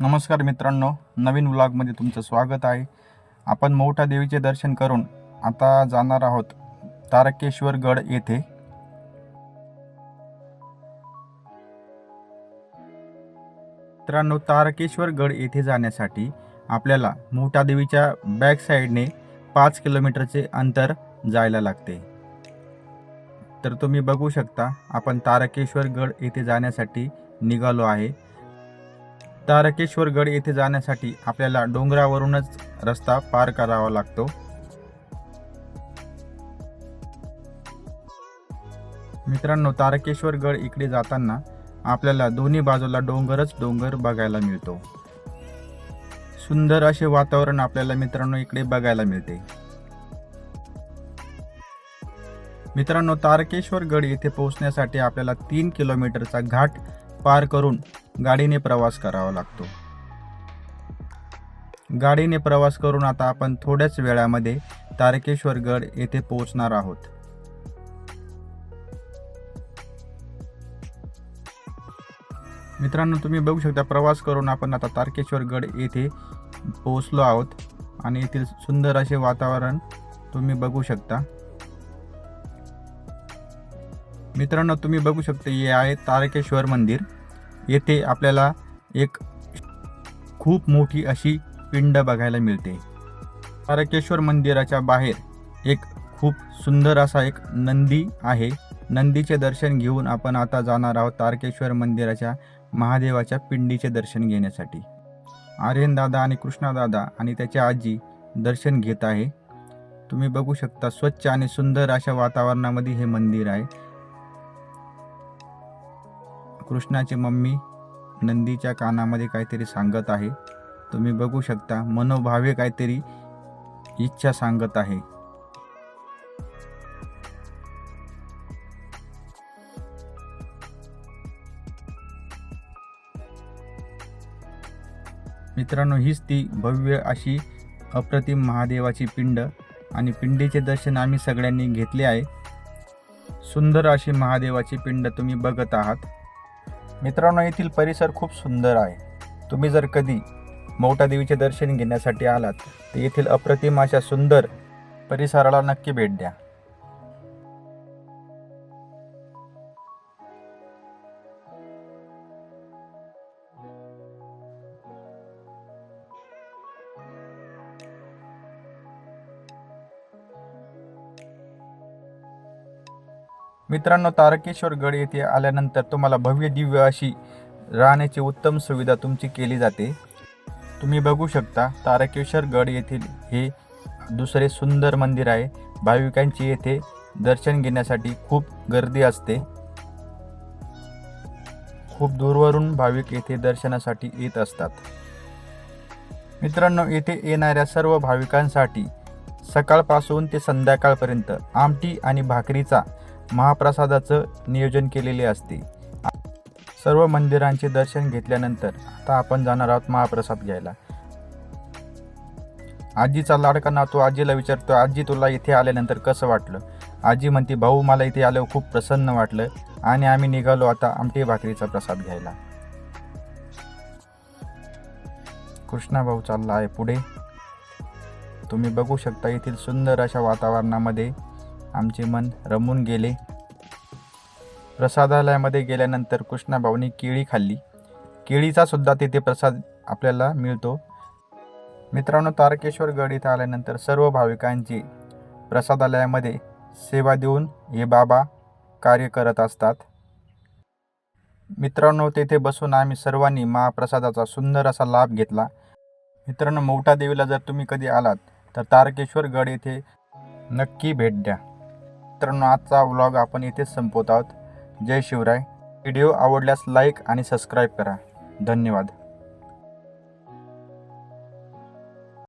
नमस्कार मित्रांनो नवीन व्लॉगमध्ये तुमचं स्वागत आहे. आपण मोठा देवीचे दर्शन करून आता जाणार आहोत तारकेश्वर गड येथे. मित्रांनो तारकेश्वर गड येथे जाण्यासाठी आपल्याला मोठा देवीच्या बॅक साईडने पाच किलोमीटरचे अंतर जायला लागते. तर तुम्ही बघू शकता आपण तारकेश्वर गड येथे जाण्यासाठी निघालो आहे. तारकेश्वरगड येथे जाण्यासाठी आपल्याला डोंगरावरूनच रस्ता पार करावा लागतो. मित्रांनो तारकेश्वरगड इकडे जाताना आपल्याला दोन्ही बाजूला डोंगरच डोंगर बघायला मिळतो. सुंदर असे वातावरण आपल्याला मित्रांनो इकडे बघायला मिळते. मित्रांनो तारकेश्वर गड येथे पोहोचण्यासाठी आपल्याला तीन किलोमीटरचा घाट पार करून गाडीने प्रवास करावा लागतो. गाडीने प्रवास करून आता आपण थोड्याच वेळामध्ये तारकेश्वरगड येथे पोहोचणार आहोत. मित्रांनो तुम्ही बघू शकता प्रवास करून आपण आता तारकेश्वरगड येथे पोहोचलो आहोत आणि येथील सुंदर असे वातावरण तुम्ही बघू शकता. मित्रांनो तुम्ही बघू शकता हे आहे तारकेश्वर मंदिर. येथे आपल्याला एक खूप मोठी अशी पिंड बघायला मिळते. तारकेश्वर मंदिराच्या बाहेर एक खूप सुंदर असा एक नंदी आहे. नंदीचे दर्शन घेऊन आपण आता जाणार आहोत तारकेश्वर मंदिराच्या महादेवाच्या पिंडीचे दर्शन घेण्यासाठी. आर्यन दादा आणि कृष्णादादा आणि त्याच्या आजी दर्शन घेत आहे. तुम्ही बघू शकता स्वच्छ आणि सुंदर अशा वातावरणामध्ये हे मंदिर आहे. कृष्णाची मम्मी नंदीच्या कानामध्ये काहीतरी सांगत आहे. तुम्ही बघू शकता मनोभावे काहीतरी इच्छा सांगत आहे. मित्रांनो हीच ती भव्य अशी अप्रतिम महादेवाची पिंड आणि पिंडीचे दर्शन आम्ही सगळ्यांनी घेतले आहे. सुंदर अशी महादेवाची पिंड तुम्ही बघत आहात. मित्रांनो येथील परिसर खूप सुंदर आहे. तुम्ही जर कधी मोठा देवीचे दर्शन घेण्यासाठी आलात तर येथील अप्रतिम अशा सुंदर परिसराला नक्की भेट द्या. मित्रांनो तारकेश्वर गड येथे आल्यानंतर तुम्हाला भव्य दिव्य अशी राहण्याची उत्तम सुविधा तुमची केली जाते. तुम्ही बघू शकता तारकेश्वर गड येथील हे दुसरे सुंदर मंदिर आहे. भाविकांची येथे दर्शन घेण्यासाठी खूप गर्दी असते. खूप दूरवरून भाविक येथे दर्शनासाठी येत असतात. मित्रांनो येथे येणाऱ्या सर्व भाविकांसाठी सकाळपासून ते संध्याकाळपर्यंत आमटी आणि भाकरीचा महाप्रसादाचं नियोजन केलेले असते. सर्व मंदिरांचे दर्शन घेतल्यानंतर आता आपण जाणार आहोत महाप्रसाद घ्यायला. आजीचा लाडका नातू आजीला विचारतो आजी तुला इथे आल्यानंतर कसं वाटलं? आजी म्हणते भाऊ मला इथे आल्यावर खूप प्रसन्न वाटलं आणि आम्ही निघालो आता आमटी भाकरीचा प्रसाद घ्यायला. कृष्णा भाऊ चालला आहे पुढे. तुम्ही बघू शकता येथील सुंदर अशा वातावरणामध्ये आमचे मन रमून गेले. प्रसादालयामध्ये गेल्यानंतर कृष्णाभाऊनी केळी खाल्ली. केळीचा सुद्धा तिथे प्रसाद आपल्याला मिळतो. मित्रांनो तारकेश्वर गड इथं आल्यानंतर सर्व भाविकांची प्रसादालयामध्ये सेवा देऊन हे बाबा कार्य करत असतात. मित्रांनो तेथे बसून आम्ही सर्वांनी महाप्रसादाचा सुंदर असा लाभ घेतला. मित्रांनो मोठा देवीला जर तुम्ही कधी आलात तर तारकेश्वर गड येथे नक्की भेट द्या. मित्रांनो आजचा व्लॉग आपण इथेच संपवत आहोत. जय शिवराय. व्हिडिओ आवडल्यास लाईक आणि सबस्क्राईब करा. धन्यवाद.